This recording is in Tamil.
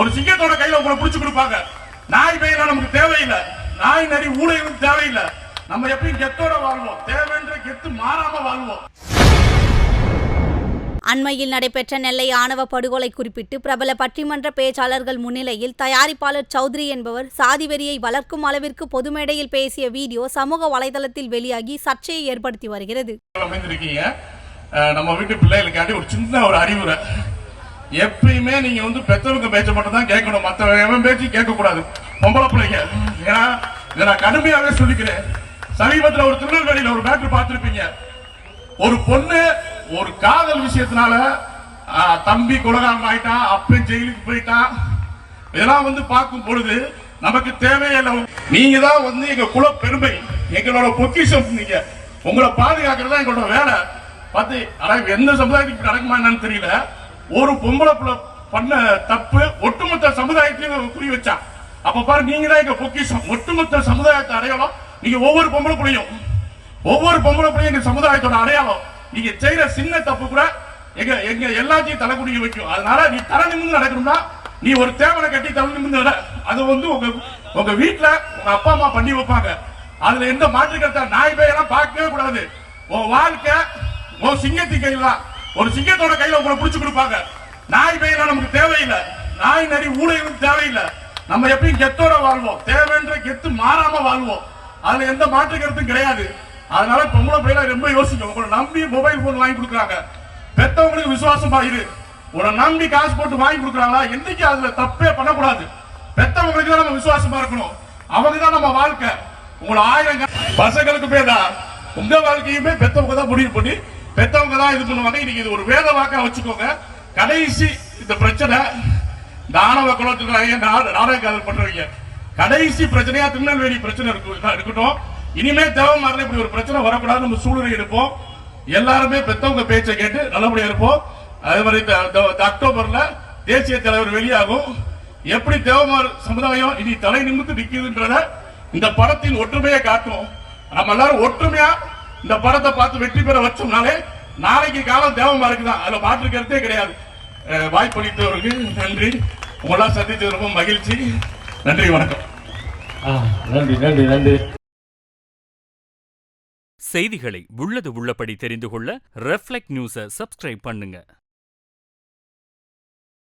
ஒரு சிங்கத்தோட கையில உங்களை புடிச்சு கொடுப்பாங்க. நாய் பெயலாம் நமக்கு தேவையில்லை. நாய் நரி ஊழையும் தேவையில்லை. நம்ம எப்பயும் கெத்தோட வாழ்வோம்? தேவைன்ற கெத்து மாறாம வாழ்வோம். அண்மையில் நடைபெற்ற நெல்லை ஆணவ படுகொலை குறிப்பிட்டு பிரபல பட்டிமன்ற பேச்சாளர்கள் முன்னிலையில் தயாரிப்பாளர் சௌத்ரி என்பவர் சாதி வெறியை வளர்க்கும் அளவிற்கு பொது மேடையில் பேசிய வீடியோ சமூக வலைதளத்தில் வெளியாகி சர்ச்சையை ஏற்படுத்தி வருகிறது. நம்ம வீட்டு பிள்ளைகளுக்காண்டி ஒரு சின்ன ஒரு அறிவுரை. எப்பயுமே நீங்க வந்து பெத்தவங்க பேச்ச மட்டும் தான் கேட்கணும். மத்த எவன் பேச்சு கேட்க கூடாது பொம்பளை பிள்ளைங்க. ஏன்னா இதை நான் கடுமையாவே சொல்லிக்கிறேன். சமீபத்தில் ஒரு திருநெல்வேலியில ஒரு மேட்ரு பார்த்திருப்பீங்க. ஒரு பொண்ணு ஒரு காதல் விஷயத்தினால தம்பி குலகாரம் ஆயிட்டான் அப்பயும் ஜெயிலுக்கு போயிட்டான் இதெல்லாம் வந்து பார்க்கும் பொழுது நமக்கு தேவையில்லை. நீங்க தான் வந்து எங்க குல பெருமை எங்களோட பொக்கிஷம் நீங்க. உங்களை பாதுகாக்கிறது தான் எங்களோட வேலை. பார்த்து ஆனா எந்த சமுதாயத்துக்கு நடக்குமா என்னன்னு தெரியல. ஒரு பொம்பளை புள்ள பண்ண தப்பு ஒட்டுமொத்த சமுதாயத்தையும் புரிய வச்சா. அப்ப பாரு நீங்க தான் எங்க பொக்கிஷம். ஒட்டுமொத்த சமுதாயத்தை அடையாளம் நீங்க ஒவ்வொரு பொம்பளை புள்ளியும் ஒவ்வொரு பொம்பளை புள்ளியும் எங்க சமுதாயத்தோட அடையாளம். நீங்க செய்யற சின்ன தப்பு கூட எங்க எங்க எல்லாத்தையும் தலைக்குடிய வைக்கும். அதனால நீ தலை நிமிர்ந்து நடக்கணும்னா நீ ஒரு தேவனை கட்டி தலை நிமிந்து அது வந்து உங்க உங்க வீட்டுல உங்க அப்பா அம்மா பண்ணி வைப்பாங்க. அதுல எந்த மாற்று கருத்தா நாய் பேயெல்லாம் பார்க்கவே கூடாது. உன் வாழ்க்கை உன் சிங்கத்தி கையில தான். ஒரு சிங்கத்தோட கையில உங்களை புடிச்சு கொடுப்பாங்க. நாய் பேயெல்லாம் நமக்கு தேவையில்லை. நாய் நரி ஊழைகளுக்கு தேவையில்லை. நம்ம எப்பயும் கெத்தோட வாழ்வோம். தேவைன்ற கெத்து மாறாம வாழ்வோம். அதுல எந்த மாற்று கருத்தும் கிடையாது. அதனால பொம்பளை பிள்ளைல ரொம்ப யோசிக்கும் உங்களை நம்பி மொபைல் போன் வாங்கி கொடுக்குறாங்க. பெத்தவங்களுக்கு விசுவாசமா இரு உன்னை நம்பி காசு போட்டு வாங்கி கொடுக்குறாங்களா? என்னைக்கு அதுல தப்பே பண்ணக்கூடாது. பெத்தவங்களுக்கு தான் நம்ம விசுவாசமா இருக்கணும். அவங்க தான் நம்ம வாழ்க்கை. உங்களை ஆயிரம் பசங்களுக்கு பேர் தான் உங்க வாழ்க்கையுமே பெத்தவங்க தான் முடிவு பண்ணி பெத்தவங்க தான் இது பண்ணுவாங்க. இன்னைக்கு இது ஒரு வேத வாக்கா வச்சுக்கோங்க. கடைசி இந்த பிரச்சனை தானவ ஆணவ குலத்துக்கு பண்றவங்க. கடைசி பிரச்சனையா திருநெல்வேலி பிரச்சனை இருக்கட்டும். இனிமே தேவமாரில் இப்படி ஒரு பிரச்சனை வரக்கூடாது நம்ம சூழ்நிலை எடுப்போம். எல்லாருமே பெத்தவங்க பேச்சை கேட்டு நல்லபடியா இருப்போம். அதே மாதிரி இந்த- அக்டோபர்ல தேசிய தலைவர் வெளியாகும். எப்படி தேவமார் சமுதாயம் இனி தலை நிமித்து நிக்குதுன்றத இந்த படத்தின் ஒற்றுமையை காட்டும் நம்ம எல்லாரும் ஒற்றுமையா இந்த படத்தை பார்த்து வெற்றி பெற வச்சோம்னாலே நாளைக்கு காலம் தேவமாருக்கு தான் அதுல கருத்தே கிடையாது. அஹ் வாய்ப்பளித்தவருக்கு நன்றி. உங்களெல்லாம் சந்தித்தது ரொம்ப மகிழ்ச்சி. நன்றி வணக்கம். ஆ, நன்றி நன்றி நன்றி. செய்திகளை உள்ளது உள்ளபடி தெரிந்து கொள்ள ரெஃப்ளெக்ட் நியூஸை சப்ஸ்கிரைப் பண்ணுங்க.